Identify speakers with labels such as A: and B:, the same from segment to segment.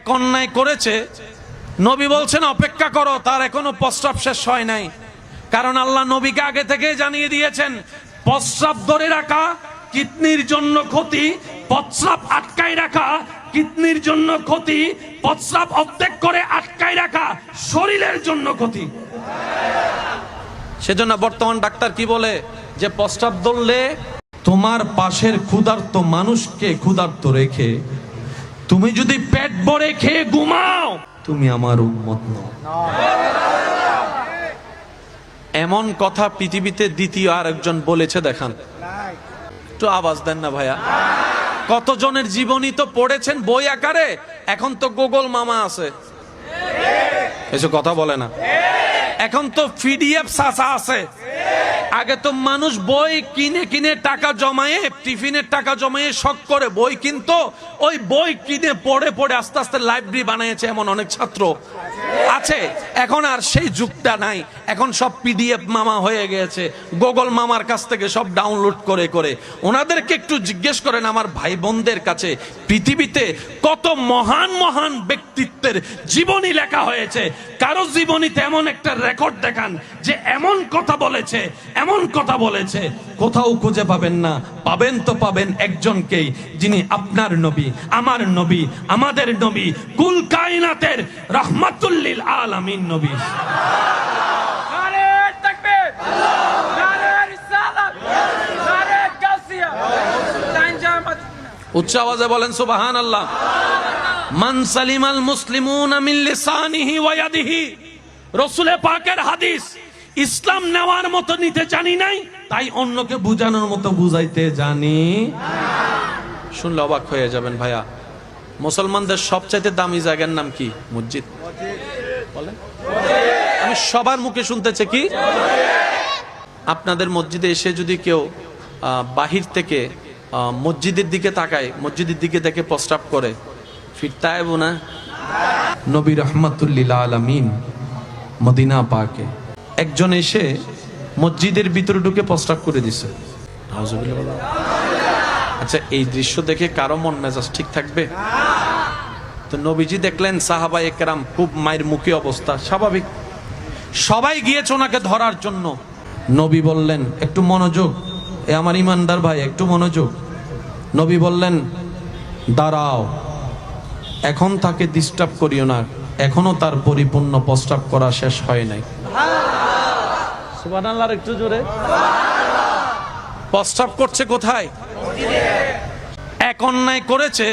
A: এক অন্যায় করেছে, নবী বলছেন, অপেক্ষা করো, তার এখনও প্রস্রাব শেষ হয় নাই। কারণ আল্লাহ নবীকে আগে থেকে জানিয়ে দিয়েছেন, প্রস্রাব ধরে রাখা, কিডনির জন্য ক্ষতি, প্রস্রাব আটকায় রাখা, কিডনির জন্য ক্ষতি, প্রস্রাব অর্ধেক করে আটকায় রাখা, শরীরের জন্য ক্ষতি। সেজন্য বর্তমান ডাক্তার কি বলে? যে প্রস্রাব ধরলে তোমার পাশের ক্ষুধার্ত মানুষকে ক্ষুধার্ত রেখে তুমি যদি পেট ভরে খেয়ে ঘুমাও, তুমি আমার উন্মত এমন কথা পৃথিবীতে দ্বিতীয় আরেকজন বলেছে, দেখান। একটু আওয়াজ দেন না ভাইয়া। কতজনের জীবনী তো পড়েছেন বই আকারে? এখন তো গুগল মামা আছে। এসব কথা বলে না। এখন তো পিডিএফ সাসা আছে। আগে তো মানুষ বই কিনে কিনে টাকা জমায়ে, টিফিনের টাকা জমায়ে শখ করে বই কিনতো। ওই বই কিনে পড়ে পড়ে আস্তে আস্তে লাইব্রেরি বানিয়েছে এমন অনেক ছাত্র আছে। এখন আর সেই যুগটা নাই। এখন সব পিডিএফ মামা হয়ে গেছে। গুগল মামার কাছ থেকে সব ডাউনলোড করে করে। ওনাদেরকে একটু জিজ্ঞেস করেন আমার ভাই বোনদের কাছে, পৃথিবীতে কত মহান মহান ব্যক্তিত্বের জীবনী লেখা হয়েছে? কারও জীবনীতে এমন একটা রেকর্ড দেখান যে এমন কথা বলেছে এমন কথা বলেছে কোথাও খুঁজে পাবেন না। পাবেন তো পাবেন একজনকেই যিনি আপনার নবী আমার নবী আমাদের নবী কুল কায়নাতের রহমাতুল্লিল আলামিন নবী। উচ্চ আওয়াজে বলেন সুবাহান আল্লাহ মান সালিমাল মুসলিমুন মিন লিসানিহি ওয়া ইয়াদিহি। রসুলে পাকের হাদিস ইসলাম নেওয়ার মতো নিতে জানি নাই, তাই অন্যকে বুঝানোর মতো বুঝাইতে জানি শুনলে অবাক হয়ে যাবেন ভাইয়া। মুসলমানদের সবচাইতে দামি জায়গার নাম কি? মসজিদ। আমি সবার মুখে শুনতেছে কি? আপনাদের মসজিদে এসে যদি কেউ বাহির থেকে মসজিদের দিকে তাকায়, মসজিদের দিকে দেখে প্রস্তাব করে ফিরতে আইব না? নবী রহমাতুল্লিল আলমিন মদিনা পাকে একজন এসে মসজিদের ভিতরে ঢুকে প্রস্তাব করে দিছে। আচ্ছা এই দৃশ্য দেখে কারও মন মেজাজ ঠিক থাকবে? তো নবীজি দেখলেন সাহাবা একরাম খুব মায়ের মুখী অবস্থা স্বাভাবিক। সবাই গিয়েছে ওনাকে ধরার জন্য। নবী বললেন একটু মনোযোগ। এ আমার ইমানদার ভাই একটু মনোযোগ। নবী বললেন দাঁড়াও। এখন তাকে ডিস্টার্ব করিও না। এখনও তার পরিপূর্ণ প্রস্তাব করা শেষ হয় নাই। সুবহানাল্লাহর একটু জোরে। প্রস্তাব করছে কোথায়? এক অন্যায় করেছে।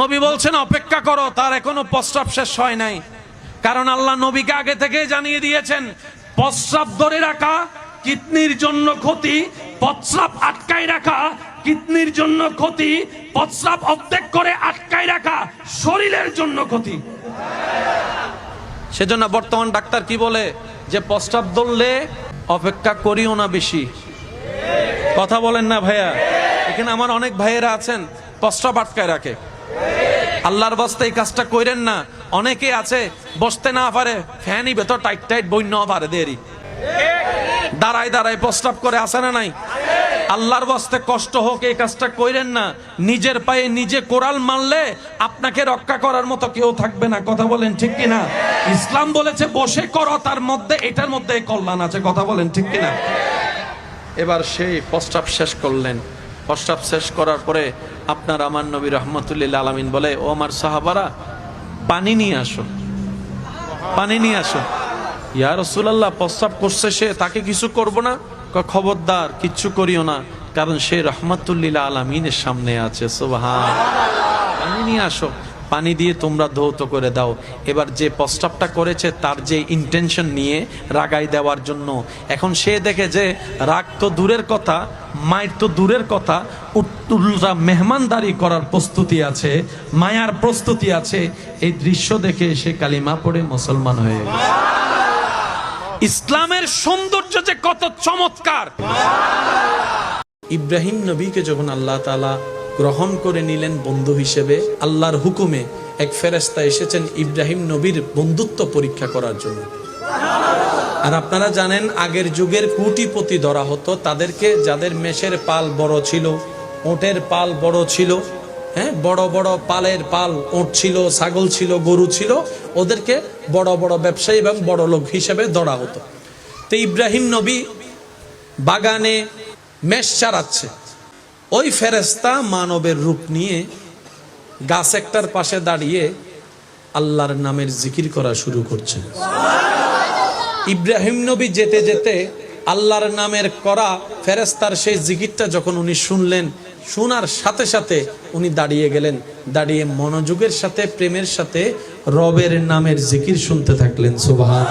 A: নবী বলছেন, অপেক্ষা করো, তার এখনও প্রস্রাব শেষ হয় নাই। কারণ আল্লাহ নবীকে আগে থেকে জানিয়ে দিয়েছেন প্রস্রাব ধরে রাখা কিডনির জন্য ক্ষতি প্রস্রাব আটকায় রাখা কিডনির জন্য ক্ষতি প্রস্রাব অর্ধেক করে আটকায় রাখা, শরীরের জন্য ক্ষতি। সেজন্য বর্তমান ডাক্তার কি বলে? যে প্রস্তাব ধরলে অপেক্ষা করিও না বেশি। কথা বলেন না ভাইয়া। এখানে আমার অনেক ভাইয়েরা আছেন প্রস্তাব আটকায় রাখে। আল্লাহর বস্তে এই কাজটা করেন না। অনেকে আছে, বসতে না পারে, ফ্যানই ভেতর টাইট টাইট বই না পারে দেরি। দাঁড়ায় দাঁড়ায় প্রস্তাব করে আসে না নাই? আল্লাহর বস্তে কষ্ট হোক, এই কাজটা কইরেন না। নিজের পায়ে নিজে কোরাল মানলে আপনাকে রক্ষা করার মতো কেউ থাকবে না। কথা বলেন ঠিক কিনা? ইসলাম বলেছে, বসে করো, তার মধ্যে, এটার মধ্যে কল্যাণ আছে। কথা বলেন ঠিক কিনা? এবার সেই প্রস্তাব শেষ করলেন। প্রস্তাব শেষ করার পরে আপনার আমার নবী রহমতুল্লিল আলমিন বলে, ও আমার সাহাবারা, পানি নিয়ে আসো। পানি নিয়ে আসো। ইয়া রসুলাল্লাহ, প্রস্তাব করছে সে, তাকে কিছু করব না? খবরদার, কিচ্ছু করিও না। কারণ সে রহমতুল্লিল আলমিনের সামনে আছে পানি নিয়ে আসো। পানি দিয়ে তোমরা ধৌত করে দাও। এবার যে প্রস্তাবটা করেছে, তার যে ইন্টেনশন নিয়ে রাগাই দেওয়ার জন্য। এখন সে দেখে যে রাগ তো দূরের কথা, মায়ের তো দূরের কথা, উত্তুলরা মেহমানদারি করার প্রস্তুতি আছে, মায়ার প্রস্তুতি আছে। এই দৃশ্য দেখে সে কালিমা পড়ে মুসলমান হয়ে গেছে। ইসলামের সৌন্দর্য যে কত চমৎকার। ইব্রাহিম নবীকে যখন আল্লাহ তালা গ্রহণ করে নিলেন বন্ধু হিসেবে, আল্লাহর হুকুমে এক ফেরেস্তা এসেছেন ইব্রাহিম নবীর বন্ধুত্ব পরীক্ষা করার জন্য। আর আপনারা জানেন, আগের যুগের কুটিপতি ধরা হতো। তাদেরকে যাদের মেষের পাল বড় ছিল, ওটের পাল বড় ছিল হ্যাঁ বড় বড় পালের পাল ওট ছিল, ছাগল ছিল, গরু ছিল, ওদেরকে বড় বড় ব্যবসায়ী এবং বড় লোক হিসেবে ধরা হতো। তো ইব্রাহিম নবী বাগানে মেষ চারাচ্ছে। ওই ফেরেস্তা মানবের রূপ নিয়ে গাছ একটার পাশে দাঁড়িয়ে আল্লাহর নামের জিকির করা শুরু করছে ইব্রাহিম নবী যেতে যেতে আল্লাহর নামের করা ফেরেস্তার সেই জিকিরটা যখন উনি শুনলেন শোনার সাথে সাথে উনি দাঁড়িয়ে গেলেন। দাঁড়িয়ে মনোযোগের সাথে, প্রেমের সাথে, রবের নামের জিকির শুনতে থাকলেন সুবাহান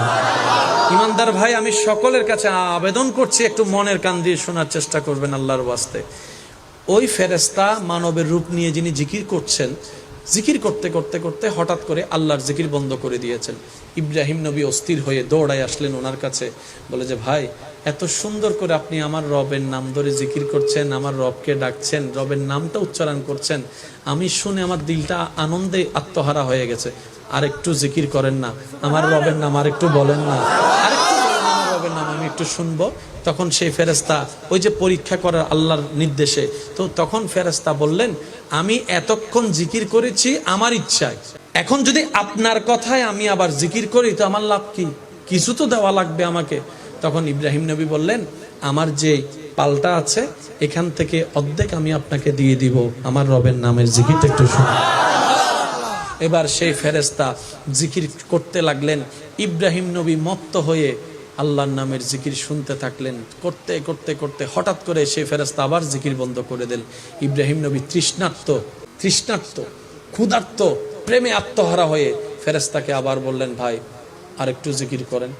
A: ইমানদার ভাই, আমি সকলের কাছে আবেদন করছি, একটু মনের কান দিয়ে শোনার চেষ্টা করবেন আল্লাহর ওয়াস্তে। ওই ফেরেস্তা মানবের রূপ নিয়ে যিনি জিকির করছেন, জিকির করতে করতে করতে হঠাৎ করে আল্লাহর জিকির বন্ধ করে দিয়েছেন। ইব্রাহিম নবী অস্থির হয়ে দৌড়ায় আসলেন ওনার কাছে। বলে যে, ভাই এত সুন্দর করে আপনি আমার রবের নাম ধরে জিকির করছেন, আমার রবকে ডাকছেন, রবের নামটা উচ্চারণ করছেন। আমি শুনে আমার দিলটা আনন্দে আত্মহারা হয়ে গেছে। আর একটু জিকির করেন না। আমার রবের নাম আর একটু বলেন না রবের নাম আমি একটু শুনব। তখন সেই ফেরেস্তা ওই যে পরীক্ষা করার আল্লাহর নির্দেশে, তো তখন ফেরেস্তা বললেন, আমি এতক্ষণ জিকির করেছি আমার ইচ্ছায়। এখন যদি আপনার কথায় আমি আবার জিকির করি, তো আমার লাভ কি? কিছু তো দেওয়া লাগবে আমাকে। তখন ইব্রাহিম নবী বললেন, আমার যে পাল্টা আছে, এখান থেকে অর্ধেক আমি আপনাকে দিয়ে দিব। আমার রবের নামের জিকিরটা একটু শুনুন। এবার সেই ফেরেস্তা জিকির করতে লাগলেন। ইব্রাহিম নবী মত্ত হয়ে আল্লাহর নামের জিকির শুনতে থাকলেন। করতে করতে করতে হঠাৎ করে সেই ফেরেস্তা আবার জিকির বন্ধ করে দিল ইব্রাহিম নবী তৃষ্ণার্ত তৃষ্ণার্ত, ক্ষুধার্ত, প্রেমে আত্মহারা হয়ে ফেরেস্তাকে আবার বললেন, ভাই, আরেকটু জিকির করেন।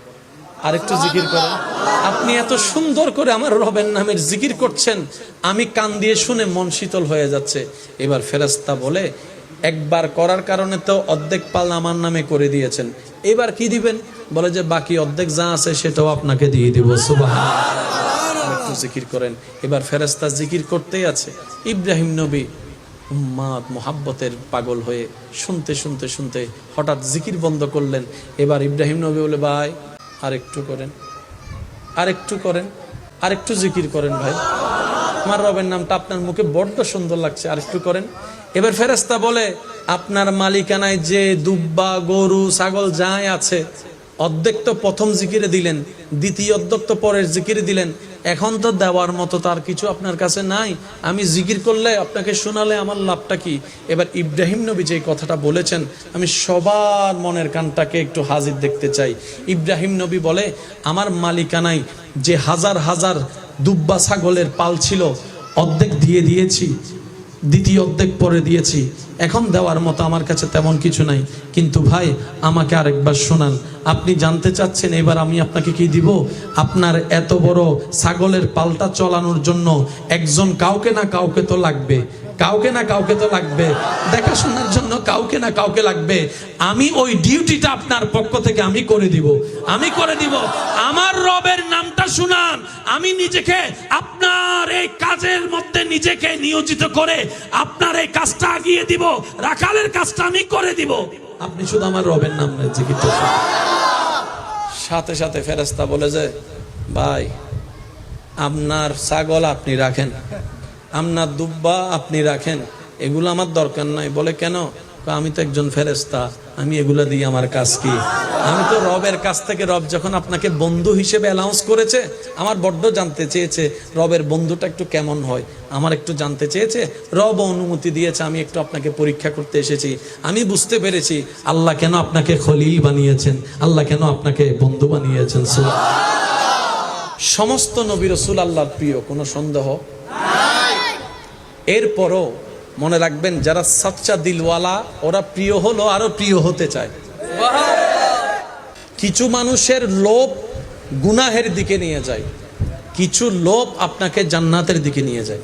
A: আরেকটু জিকির করেন। আপনি এত সুন্দর করে আমার রবের নামের জিকির করছেন, আমি কান দিয়ে শুনে মন শীতল হয়ে যাচ্ছে। এবার ফেরেস্তা বলে, একবার করার কারণে তো অর্ধেক পাল আমার নামে করে দিয়েছেন। এবার কি দিবেন? বলে যে, বাকি অর্ধেক যা আছে সেটাও আপনাকে দিয়ে দিব। সুবাহ একটু জিকির করেন। এবার ফেরেস্তা জিকির করতেই আছে। ইব্রাহিম নবী উম্মাদ মোহাব্বতের পাগল হয়ে শুনতে শুনতে শুনতে হঠাৎ জিকির বন্ধ করলেন। এবার ইব্রাহিম নবী বলে, ভাই আর একটু করেন। আর একটু করেন। আর একটু জিকির করেন ভাই। আমার রবের নামটা আপনার মুখে বড্ড সুন্দর লাগছে। আর একটু করেন। এবার ফেরেস্তা বলে, আপনার মালিকানায় যে দুব্বা, গরু, ছাগল যাই আছে, অর্ধেক তো প্রথম জিকিরে দিলেন, দ্বিতীয় অর্ধেক তো পরের জিকিরে দিলেন এখন তো দেওয়ার মতো তার কিছু আপনার কাছে নাই। আমি জিকির করলে, আপনাকে শোনালে আমার লাভটা কি? এবার ইব্রাহিম নবী যে কথাটা বলেছেন, আমি সবার মনের কানটাকে একটু হাজির দেখতে চাই। ইব্রাহিম নবী বলে, আমার মালিকানাই যে হাজার হাজার দুব্বা ছাগলের পাল ছিল, অর্ধেক দিয়ে দিয়েছি। দ্বিতীয় অর্ধেক পরে দিয়েছি। এখন দেওয়ার মতো আমার কাছে তেমন কিছু নাই। কিন্তু ভাই, আমাকে আরেকবার শোনান। আপনি জানতে চাচ্ছেন এবার আমি আপনাকে কি দিব? আপনার এত বড় ছাগলের পাল্টা চলানোর জন্য একজন কাউকে না কাউকে তো লাগবে। কাউকে না কাউকে তো লাগবে। দেখাশোনার জন্য কাউকে না কাউকে লাগবে। আমি ওই ডিউটিটা আপনার পক্ষ থেকে আমি করে দিব। আমি করে দিব। আমার রবের নামটা শুনান। আমি নিজেকে আপনার এই কাজের মধ্যে নিজেকে নিয়োজিত করে আপনার এই কাজটা আগিয়ে দিব। রাখালের কাজটা আমি করে দিব। আপনি শুধু আমার রবের নাম সাথে সাথে ফেরেস্তা বলে যে, ভাই, আপনার ছাগল আপনি রাখেন। আপনার দুব্বা আপনি রাখেন, এগুলো আমার দরকার নাই। বলে কেন? আমি তো একজন ফেরেস্তা আমি এগুলো দিই আমার কাজ কি? আমি তো রবের কাছ থেকে রব যখন আপনাকে বন্ধু হিসেবে অ্যালাউন্স করেছে, আমার বড্ড জানতে চেয়েছে রবের বন্ধুটা একটু কেমন হয়। আমার একটু জানতে চেয়েছে, রব অনুমতি দিয়েছে, আমি একটু আপনাকে পরীক্ষা করতে এসেছি। আমি বুঝতে পেরেছি, আল্লাহ কেন আপনাকে খলিল বানিয়েছেন, আল্লাহ কেন আপনাকে বন্ধু বানিয়েছেন। সমস্ত নবী রসুল আল্লাহর প্রিয়, কোনো সন্দেহ? এরপরও মনে রাখবেন, যারা সাচ্চা দিলওয়ালা, ওরা প্রিয় হলো, আরও প্রিয় হতে চায়। কিছু মানুষের লোভ গুনাহের দিকে নিয়ে যায়, কিছু লোভ আপনাকে জান্নাতের দিকে নিয়ে যায়।